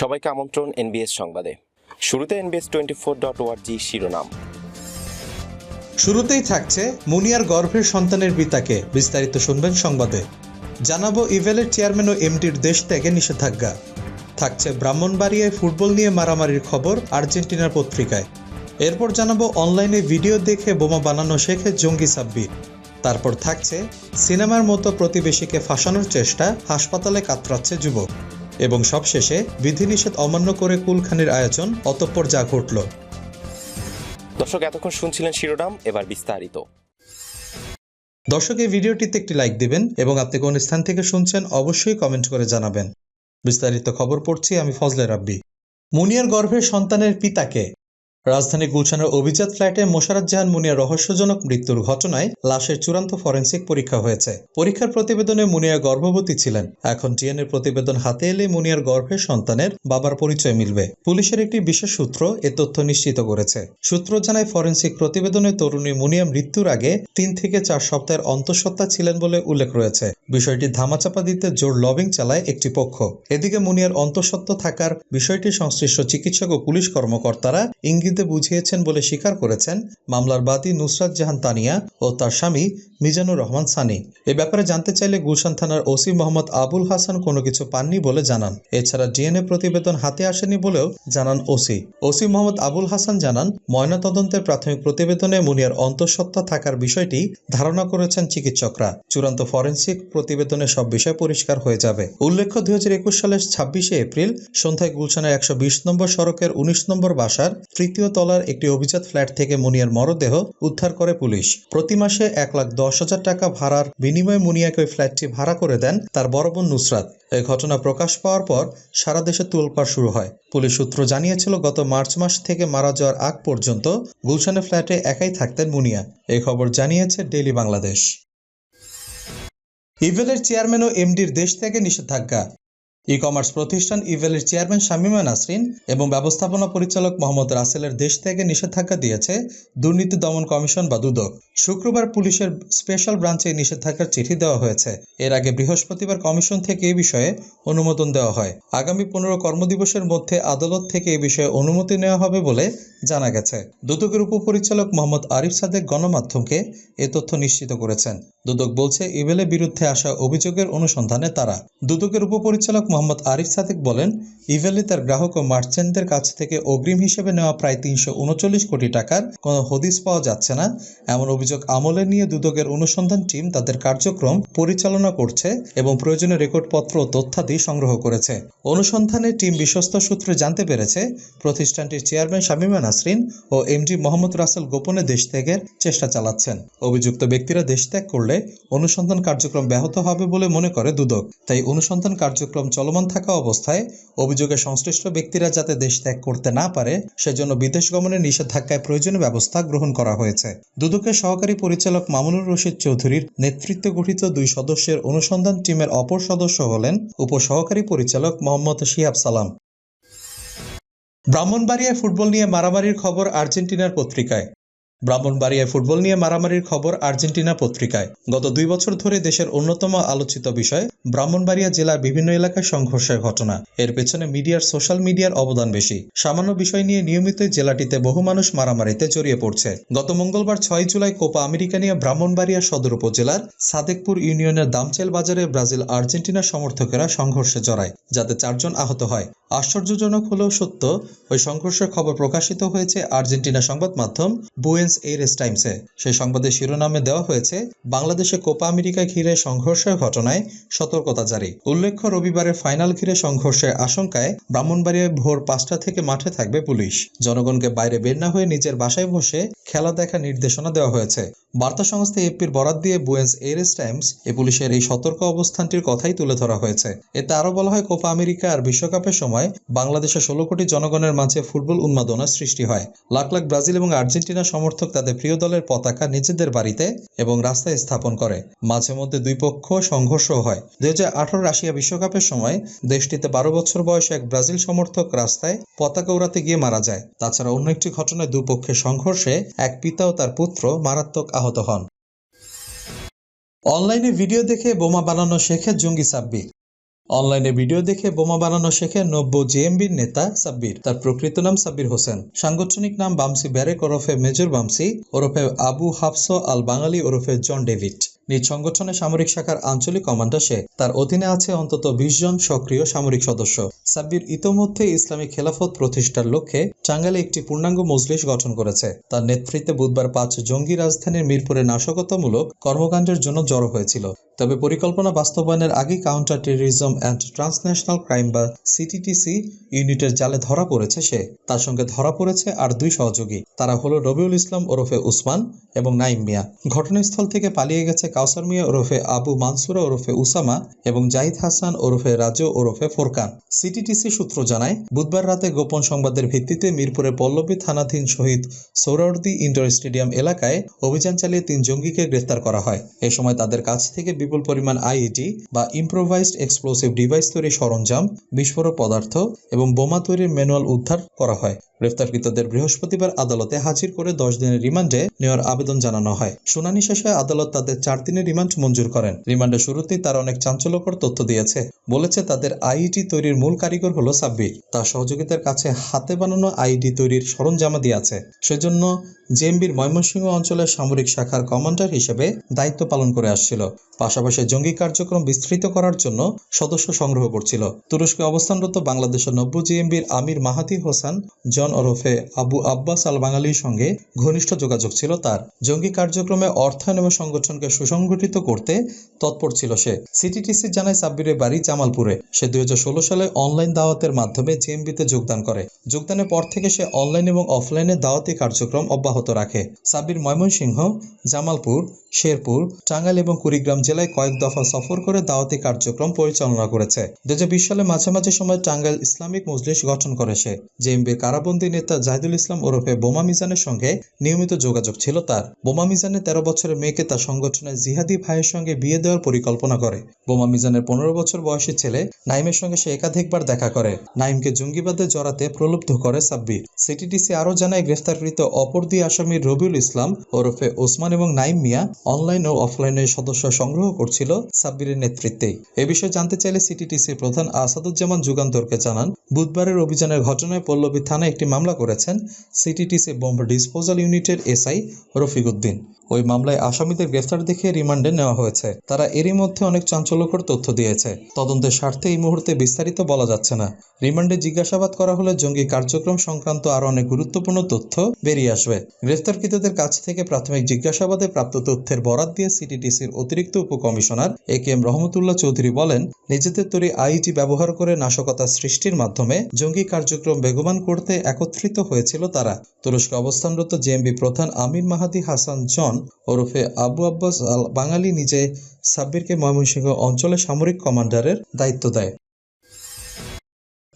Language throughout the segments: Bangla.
সবাইকে আমন্ত্রণ এনবিএস সংবাদে। শুরুতে এনবিএস টোয়েন্টি ফোর ডট ওয়ার্জি শিরোনাম। শুরুতেই থাকছে মুনিয়ার গর্ভের সন্তানের পিতাকে বিস্তারিত শুনবেন সংবাদে। জানাব ইভেলের চেয়ারম্যান ও এমডির দেশ ত্যাগে নিষেধাজ্ঞা। থাকছে ব্রাহ্মণবাড়িয়ায় ফুটবল নিয়ে মারামারির খবর আর্জেন্টিনার পত্রিকায়। এরপর জানাব অনলাইনে ভিডিও দেখে বোমা বানানো শেখে জঙ্গি সাব্বির। তারপর থাকছে সিনেমার মতো প্রতিবেশীকে ফাঁসানোর চেষ্টা, হাসপাতালে কাতরাচ্ছে যুবক। এবং সবশেষে বিধিনিষেধ অমান্য করে কুলখানির আয়োজন অতঃপর যা ঘটল। দর্শক এতক্ষণ শুনছিলেন শিরোনাম এবার বিস্তারিত। দর্শক এই ভিডিওটিতে একটি লাইক দিবেন এবং আপনি কোন স্থান থেকে শুনছেন অবশ্যই কমেন্ট করে জানাবেন। বিস্তারিত খবর পড়ছি আমি ফজলে রাব্বি। মুনিয়ার গর্ভের সন্তানের পিতাকে রাজধানী গুলশানের অভিজাত ফ্ল্যাটে মোশারত জাহান মুনিয়ার রহস্যজনক মৃত্যুর ঘটনায় লাশের চূড়ান্ত ফরেন্সিক পরীক্ষা হয়েছে। পরীক্ষার প্রতিবেদনে মুনিয়া গর্ভবতী ছিলেন। এখন ডিএনএ প্রতিবেদন হাতে এলে মুনিয়ার গর্ভের সন্তানের বাবার পরিচয় মিলবে। পুলিশের একটি বিশেষ সূত্র এ তথ্য নিশ্চিত করেছে। সূত্র জানায় ফরেন্সিক প্রতিবেদনে তরুণী মুনিয়া মৃত্যুর আগে তিন থেকে চার সপ্তাহের অন্তঃসত্ত্বা ছিলেন বলে উল্লেখ রয়েছে। বিষয়টি ধামাচাপা দিতে জোর লবিং চালায় একটি পক্ষ। এদিকে মুনিয়ার অন্তঃসত্ত্বা থাকার বিষয়টি সংশ্লিষ্ট চিকিৎসক ও পুলিশ কর্মকর্তারা ইঙ্গিতে বুঝিয়েছেন বলে স্বীকার করেছেন মামলার বাদী নুসরাত জাহান তানিয়া ও তার স্বামী মিজানুর রহমান সানি। এ ব্যাপারে জানতে চাইলে গুলশান থানার ওসি মোহাম্মদ আবুল হাসান কোনো কিছু পাননি বলে জানান। এছাড়া ডিএনএ প্রতিবেদন হাতে আসেনি বলেও জানান ওসি। ওসি মোহাম্মদ আবুল হাসান জানান, ময়নাতদন্তের প্রাথমিক প্রতিবেদনে মুনিয়ার অন্তঃসত্ত্বা থাকার বিষয়টি ধারণা করেছেন চিকিৎসকরা। চূড়ান্ত ফরেন্সিক প্রতিবেদনে সব বিষয় পরিষ্কার হয়ে যাবে। উল্লেখ্য দুই হাজার একুশ সালের ছাব্বিশে এপ্রিল সন্ধ্যায় গুলশানের একশো বিশ নম্বর সড়কের উনিশ নম্বর বাসার তৃতীয় তলার একটি অভিজাত ফ্ল্যাট থেকে মুনিয়ার মরদেহ উদ্ধার করে পুলিশ। প্রতি মাসে এক লাখ দশ হাজার টাকা ভাড়ার বিনিময়ে মুনিয়াকে ওই ফ্ল্যাটটি ভাড়া করে দেন তার বড় বোন নুসরাত। এই ঘটনা প্রকাশ পাওয়ার পর সারা দেশে তোলপাড় শুরু হয়। পুলিশ সূত্র জানিয়েছিল, গত মার্চ মাস থেকে মারা যাওয়ার আগ পর্যন্ত গুলশানের ফ্ল্যাটে একাই থাকতেন মুনিয়া। এই খবর জানিয়েছে ডেইলি বাংলাদেশ। ইভেলের চেয়ারম্যান ও এমডির দেশ থেকে নিষেধাজ্ঞা। ই কমার্স প্রতিষ্ঠান ইভেলের চেয়ারম্যান শামিমা নাসরিন এবং ব্যবস্থাপনা পরিচালক মোহাম্মদ রাসেলের দেশ থেকে নিষেধাজ্ঞা দিয়েছে দুর্নীতি দমন কমিশন বা দুদক। শুক্রবার পুলিশের স্পেশাল ব্রাঞ্চে নিষেধাজ্ঞার চিঠি দেওয়া হয়েছে। এর আগে বৃহস্পতিবার কমিশন থেকে এই বিষয়ে অনুমোদন দেওয়া হয়। আগামী পনেরো কর্মদিবসের মধ্যে আদালত থেকে এই বিষয়ে অনুমতি নেওয়া হবে বলে জানা গেছে। দুদকের উপপরিচালক মোহাম্মদ আরিফ সাদেক গণমাধ্যমকে এ তথ্য নিশ্চিত করেছেন। দুদক বলছে ইভেলের বিরুদ্ধে আসা অভিযোগের অনুসন্ধানে তারা। দুদকের উপপরিচালক মোহাম্মদ আরিফ সাদেক বলেন, ইভেলি তার গ্রাহক ও মার্চেন্টদের কাছ থেকে অগ্রিম হিসেবে নেওয়া প্রায় তিনশো উনচল্লিশ কোটি টাকার কোনো হদিস পাওয়া যাচ্ছে না। এমন অভিযোগ আমলে নিয়ে দুদকের অনুসন্ধান টিম তাদের কার্যক্রম পরিচালনা করছে এবং প্রয়োজনীয় রেকর্ডপত্র ও তথ্যাদি সংগ্রহ করেছে। অনুসন্ধানে টিম বিশ্বস্ত সূত্রে জানতে পেরেছে, প্রতিষ্ঠানটির চেয়ারম্যান শামিমা নাসরিন ও এমডি মোহাম্মদ রাসেল গোপনে দেশ ত্যাগের চেষ্টা চালাচ্ছেন। অভিযুক্ত ব্যক্তিরা দেশ ত্যাগ করলে অনুসন্ধান কার্যক্রম ব্যাহত হবে বলে মনে করে দুদক। তাই অনুসন্ধান কার্যক্রম চলমান থাকা অবস্থায় অভিযোগে সংশ্লিষ্ট ব্যক্তিরা যাতে দেশ ত্যাগ করতে না পারে, সেজন্য বিদেশ গমনের নিষেধাজ্ঞায় প্রয়োজনীয় ব্যবস্থা গ্রহণ করা হয়েছে। দুদকের সহকারী পরিচালক মামুনুর রশিদ চৌধুরীর নেতৃত্বে গঠিত দুই সদস্যের অনুসন্ধান টিমের অপর সদস্য হলেন উপসহকারী পরিচালক মোহাম্মদ শিহাব সালাম। ব্রাহ্মণবাড়িয়ায় ফুটবল নিয়ে মারামারির খবর আর্জেন্টিনার পত্রিকায়। ব্রাহ্মণবাড়িয়ায় ফুটবল নিয়ে মারামারির খবর আর্জেন্টিনা পত্রিকায়। গত দুই বছর ধরে দেশের অন্যতম আলোচিত বিষয়, ব্রাহ্মণবাড়িয়া জেলার বিভিন্ন এলাকায় সংঘর্ষের ঘটনা। এর পেছনে মিডিয়ার সোশ্যাল মিডিয়ার অবদান বেশি। সামান্য বিষয় নিয়ে নিয়মিতই জেলাটিতে বহু মানুষ মারামারিতে জড়িয়ে পড়ছে। গত মঙ্গলবার ছয় জুলাই কোপা আমেরিকা নিয়ে ব্রাহ্মণবাড়িয়া সদর উপজেলার সাদেকপুর ইউনিয়নের দামচেল বাজারে ব্রাজিল আর্জেন্টিনা সমর্থকেরা সংঘর্ষে জড়ায়, যাতে চারজন আহত হয়। আশ্চর্যজনক হলেও সত্য, ওই সংঘর্ষের খবর প্রকাশিত হয়েছে আর্জেন্টিনা সংবাদ মাধ্যম বুয়েন্স এইরেস টাইমসে। সেই সংবাদের শিরোনামে দেওয়া হয়েছে, বাংলাদেশে কোপা আমেরিকা ঘিরে সংঘর্ষের ঘটনায় সতর্কতা জারি। উল্লেখ্য, রবিবারে ফাইনাল ঘিরে সংঘর্ষের আশঙ্কায় ব্রাহ্মণবাড়িয়ায় ভোর পাঁচটা থেকে মাঠে থাকবে পুলিশ। জনগণকে বাইরে বের না হয়ে নিজের বাসায় বসে খেলা দেখার নির্দেশনা দেওয়া হয়েছে। বার্তা সংস্থা এপির বরাত দিয়ে বুয়েন্স এরেস টাইমস এ পুলিশের এই সতর্ক অবস্থানটির কথাই তুলে ধরা হয়েছে। এতে আরও বলা হয়, কোপা আমেরিকা আর বিশ্বকাপের সময় বাংলাদেশের ষোলো কোটি জনগণের মাঝে ফুটবল উন্মাদনা সৃষ্টি হয়। লাখ লাখ ব্রাজিল এবং আর্জেন্টিনা সমর্থক তাদের প্রিয় দলের পতাকা নিজেদের বাড়িতে এবং রাস্তায় স্থাপন করে। মাঝে মধ্যে দুই পক্ষ সংঘর্ষ হয়। দুই হাজার আঠারো রাশিয়া বিশ্বকাপের সময় দেশটিতে বারো বছর বয়সে এক ব্রাজিল সমর্থক রাস্তায় পতাকা উড়াতে গিয়ে মারা যায়। তাছাড়া অন্য একটি ঘটনায় দুপক্ষের সংঘর্ষে এক পিতা ও তার পুত্র মারাত্মক আহত হন। অনলাইনে ভিডিও দেখে বোমা বানানো শেখে জঙ্গি সাব্বির। অনলাইনে ভিডিও দেখে বোমা বানানো শেখে নব্য জেএমবির নেতা সাব্বির। তার প্রকৃত নাম সাব্বির হোসেন। সাংগঠনিক নাম বামসি ব্যারেক, ওরফে মেজর বামসি, ওরফে আবু হাফস আল বাঙালি ওরফে জন ডেভিড। নিজ সংগঠনের সামরিক শাখার আঞ্চলিক কমান্ডার সে। তার অধীনে আছে অন্তত বিশ জন সক্রিয় সামরিক সদস্য। সাব্বির ইতোমধ্যে ইসলামী খেলাফত প্রতিষ্ঠার লক্ষ্যে টাঙ্গাইলে একটি পূর্ণাঙ্গ মজলিস গঠন করেছে। তার নেতৃত্বে বুধবার পাঁচ জঙ্গি রাজধানীর মিরপুরে নাশকতামূলক কর্মকাণ্ডের জন্য জড়ো হয়েছিল। তবে পরিকল্পনা বাস্তবায়নের আগে counter terrorism and transnational crime বা সিটিটিসি ইউনিটের জালে ধরা পড়েছে সে। তার সঙ্গে ধরা পড়েছে আর দুই সহযোগী। তারা হলো রবিউল ইসলাম ওরফে উসমান এবং নাইম মিয়া। ঘটনাস্থল থেকে পালিয়ে গেছে কাউসার মিয়া ওরফে আবু মানসুরা ওরফে উসামা এবং জাহিদ হাসান ওরফে রাজু ওরফে ফোরকান। সিটিটিসি সূত্র জানায়, বুধবার রাতে গোপন সংবাদের ভিত্তিতে মিরপুরে পল্লবী থানাধীন শহীদ সৌরার্দি ইনডোর স্টেডিয়াম এলাকায় অভিযান চালিয়ে তিন জঙ্গিকে গ্রেফতার করা হয়। এ সময় তাদের কাছ থেকে বিপুল পরিমাণ আইইডি বা ইম্প্রোভাইজড এক্সপ্লোসিভ ডিভাইস তৈরির সরঞ্জাম, বিস্ফোরক পদার্থ এবং বোমা তৈরির ম্যানুয়াল উদ্ধার করা হয়। গ্রেফতারকৃতদের বৃহস্পতিবার আদালতে হাজির করে দশ দিনের রিমান্ডে নেওয়ার আবেদন জানানো হয়। শুনানি শেষে আদালত তাদের চার দিনের রিমান্ড মঞ্জুর করেন। রিমান্ডের শুরুতেই তারা অনেক চাঞ্চল্যকর তথ্য দিয়েছে। বলেছে তাদের আইইডি তৈরির মূল কারিগর হলো সাব্বির। তার সহযোগিতার কাছে হাতে বানানো আইডি তৈরির সরঞ্জামাদি আছে সেজন্য জেএমবির ময়মনসিংহ অঞ্চলের সামরিক শাখার কমান্ডার হিসেবে দায়িত্ব পালন করে আসছিল। পাশাপাশি জঙ্গি কার্যক্রম বিস্তৃত করার জন্য সদস্য সংগ্রহ করছিল। তুরস্কে অবস্থানরত বাংলাদেশের নব্য জিএমবির আমির মাহাতি হোসেন, জন ওরফে আবু আব্বাস আল বাঙালির সঙ্গে ঘনিষ্ঠ যোগাযোগ ছিল তার। জঙ্গি কার্যক্রমে অর্থায়ন এবং সংগঠনকে সুসংগঠিত করতে তৎপর ছিল সে। সিটিটিসি জানায় সাব্বিরের বাড়ি জামালপুরে। সে দুই হাজার ষোলো সালে অনলাইন দাওয়াতের মাধ্যমে জেএমবিতে যোগদান করে। যোগদানের পর থেকে সে অনলাইন এবং অফলাইনে দাওয়াতি কার্যক্রম অব্যাহত রাখে। সাব্বির ময়মনসিংহ, জামালপুর, শেরপুর, টাঙ্গাইল এবং কুড়িগ্রাম জেলায় কয়েক দফা সফর করে দাওয়াতি কার্যক্রম পরিচালনা করেছে। দুই হাজার বিশ সালে মাঝামাঝি সময় টাঙ্গাইল ইসলামিক মজলিস গঠন করে সে। জেএমবির কারাবন্দী নেতা জাহিদুল ইসলাম ওরফে বোমা মিজানের সঙ্গে নিয়মিত যোগাযোগ ছিল তার। বোমা মিজানের তেরো বছরের মেয়েকে তার সংগঠনের জিহাদি ভাইয়ের সঙ্গে বিয়ে দেওয়ার পরিকল্পনা করে। বোমা মিজানের পনেরো বছর বয়সী ছেলে নাইমের সঙ্গে সে একাধিকবার দেখা করে। নাইমকে জঙ্গিবাদে জড়াতে প্রলুব্ধ করে সাব্বির। সিটিটিসি আরও জানায়, গ্রেফতারকৃত অপর দুই আসামি রবিউল ইসলাম, ওরফে ওসমান এবং নাইম মিয়া অনলাইন ও অফলাইনে সদস্য সংগ্রহ করছিল সাব্বিরের নেতৃত্বেই এ বিষয়ে জানতে চাইলে সিটিটিসির প্রধান আসাদুজ্জামান যুগান্তরকে জানান, বুধবারের অভিযানের ঘটনায় পল্লবী থানায় একটি মামলা করেছেন সিটিটিসি বোম্ব ডিসপোজাল ইউনিটের এসআই রফিক উদ্দিন। ওই মামলায় আসামিদের গ্রেফতার দেখে রিমান্ডে নেওয়া হয়েছে। তারা এরই মধ্যে অনেক চাঞ্চল্যকর তথ্য দিয়েছে। তদন্তের স্বার্থে এই মুহূর্তে বিস্তারিত বলা যাচ্ছে না। রিমান্ডে জিজ্ঞাসাবাদ করা হলে জঙ্গি কার্যক্রম সংক্রান্ত আরও অনেক গুরুত্বপূর্ণ তথ্য বেরিয়ে আসবে। গ্রেফতারকৃতদের কাছ থেকে প্রাথমিক জিজ্ঞাসাবাদে প্রাপ্ত তথ্যের বরাত দিয়ে সিটিটিসির অতিরিক্ত উপকমিশনার এ কে এম রহমতুল্লাহ চৌধুরী বলেন, নিজেদের তৈরি আইটি ব্যবহার করে নাশকতা সৃষ্টির মাধ্যমে জঙ্গি কার্যক্রম বেগবান করতে একত্রিত হয়েছিল তারা। তুরস্কে অবস্থানরত জেএমবি প্রধান আমির মাহাদি হাসান জন ওরফে আবু আব্বাস আল বাঙালি নিজে সাব্বিরকে ময়মনসিংহ অঞ্চলে সামরিক কমান্ডারের দায়িত্ব দেয়।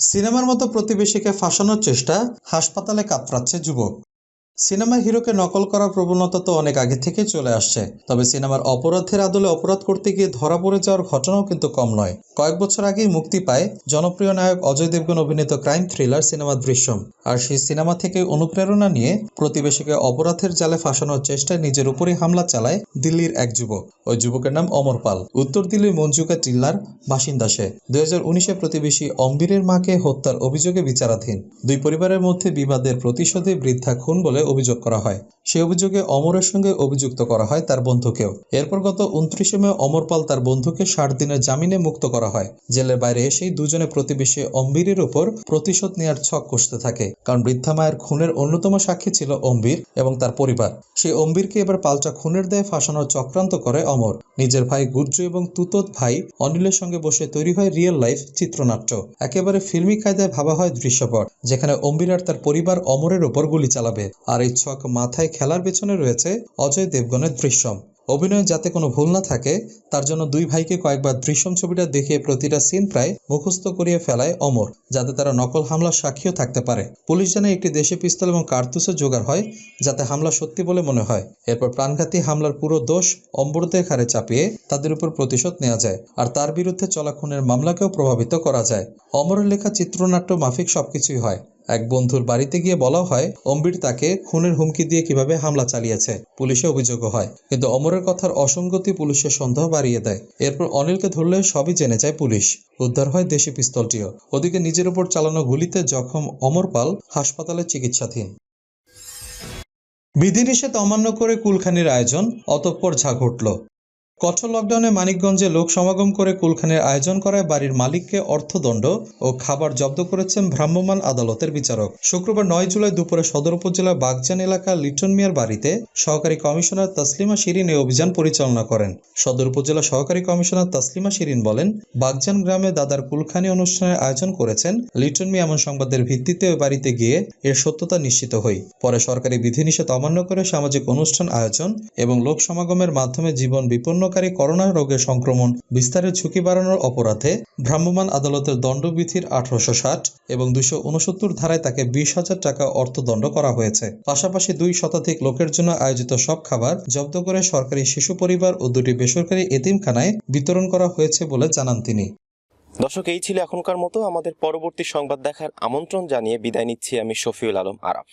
সিনেমার মতো প্রতিবেশীকে ফাঁসানোর চেষ্টা হাসপাতালে কাতরাচ্ছে যুবক। সিনেমা হিরোকে নকল করার প্রবণতা তো অনেক আগে থেকে চলে আসছে। তবে সিনেমার অপরাধের আদলে অপরাধ করতে গিয়ে ধরা পড়ে যাওয়ার ঘটনাও কিন্তু কম নয়। কয়েক বছর আগেই মুক্তি পায় জনপ্রিয় নায়ক অজয় দেবগন অভিনীত ক্রাইম থ্রিলার সিনেমা দৃশ্যম। আর সেই সিনেমা থেকে অনুপ্রেরণা নিয়ে প্রতিবেশীকে অপরাধের জালে ফাঁসানোর চেষ্টায় নিজের উপরই হামলা চালায় দিল্লির এক যুবক। ওই যুবকের নাম অমর পাল। উত্তর দিল্লির মঞ্জুকা টিল্লার বাসিন্দা সে। দুই হাজার উনিশে প্রতিবেশী অম্বিরের মাকে হত্যার অভিযোগে বিচারাধীন। দুই পরিবারের মধ্যে বিবাদের প্রতিশোধে বৃদ্ধা খুন বলে অভিযোগ করা হয়। সেই অভিযোগে অমরের সঙ্গে অভিযুক্ত করা হয় তার বন্ধুকেও। এরপর গত উনত্রিশে মে অমর পাল তার বন্ধুকে ষাট দিনের জামিনে মুক্ত করা হয়। জেলের বাইরে এসেই দুজনে প্রতিবেশী অম্বিরের উপর প্রতিশোধ নেওয়ার ছক কষতে থাকে। কারণ বৃদ্ধা মায়ের খুনের অন্যতম সাক্ষী ছিল অম্বির এবং তার পরিবার। সেই অম্বিরকে এবার পাল্টা খুনের দেয় ফাঁসানোর চক্রান্ত করে অমর। নিজের ভাই গুজ্জ এবং তুতত ভাই অনিলের সঙ্গে বসে তৈরি হয় রিয়েল লাইফ চিত্রনাট্য। একেবারে ফিল্মি কায়দায় ভাবা হয় দৃশ্যপট, যেখানে অম্বির আর তার পরিবার অমরের ওপর গুলি চালাবে। আর এই ছক মাথায় খেলার পেছনে রয়েছে অজয় দেবগনের দৃশ্যম। অভিনয়ে যাতে কোনো ভুল না থাকে, তার জন্য দুই ভাইকে কয়েকবার দৃশ্যম ছবিটা দেখিয়ে প্রতিটা সিন প্রায় মুখস্থ করিয়ে ফেলায় অমর, যাতে তারা নকল হামলার সাক্ষীও থাকতে পারে। পুলিশ জানায় একটি দেশি পিস্তল এবং কার্তুসও জোগাড় হয়, যাতে হামলা সত্যি বলে মনে হয়। এরপর প্রাণঘাতী হামলার পুরো দোষ অম্বরদের ঘাড়ে চাপিয়ে তাদের উপর প্রতিশোধ নেওয়া যায়, আর তার বিরুদ্ধে চলা খুনের মামলাকেও প্রভাবিত করা যায়। অমরের লেখা চিত্রনাট্য মাফিক সবকিছুই হয়। এক বন্ধুর বাড়িতে গিয়ে বলা হয়, অম্বির তাকে খুনের হুমকি দিয়ে কীভাবে হামলা চালিয়েছে। পুলিশে অভিযোগ হয়। কিন্তু অমরের কথার অসঙ্গতি পুলিশের সন্দেহ বাড়িয়ে দেয়। এরপর অনিলকে ধরলে সবই জেনে যায় পুলিশ। উদ্ধার হয় দেশি পিস্তলটিও। ওদিকে নিজের উপর চালানো গুলিতে জখম অমর পাল, হাসপাতালে চিকিৎসাধীন। বিধিনিষেধ অমান্য করে কুলখানির আয়োজন, অতঃপর ঝা ঘটল কঠোর লকডাউনে মানিকগঞ্জে লোক সমাগম করে কুলখানির আয়োজন করায় বাড়ির মালিককে অর্থদণ্ড ও খাবার জব্দ করেছেন ভ্রাম্যমাণ আদালতের বিচারক। শুক্রবার নয় জুলাই দুপুরে সদর উপজেলার বাগজান এলাকার লিটন মিয়ার বাড়িতে সহকারী কমিশনার তাসলিমা শিরিন এই অভিযান পরিচালনা করেন। সদর উপজেলা সহকারী কমিশনার তাসলিমা শিরিন বলেন, বাগজান গ্রামে দাদার কুলখানি অনুষ্ঠানের আয়োজন করেছেন লিটন মিয়া এমন সংবাদের ভিত্তিতে ওই বাড়িতে গিয়ে এর সত্যতা নিশ্চিত হই। পরে সরকারি বিধিনিষেধ অমান্য করে সামাজিক অনুষ্ঠান আয়োজন এবং লোক সমাগমের মাধ্যমে জীবন বিপন্নকারী করোনা রোগের সংক্রমণ, বিস্তারের ঝুঁকি বাড়ানোর অপরাধে ভ্রাম্যমাণ আদালতের দণ্ডবিধির আঠারোশো ষাট এবং দুশো উনসত্তর ধারায় তাকে বিশ হাজার টাকা অর্থদণ্ড করা হয়েছে। পাশাপাশি দুই শতাধিক লোকের জন্য আয়োজিত সব খাবার জব্দ করে সরকারি শিশু পরিবার ও দুটি বেসরকারি এতিমখানায় বিতরণ করা হয়েছে বলে জানান তিনি। দর্শক, এই ছিল এখনকার মতো। আমাদের পরবর্তী সংবাদ দেখার আমন্ত্রণ জানিয়ে বিদায় নিচ্ছি আমি শফিউল আলম আরাফ।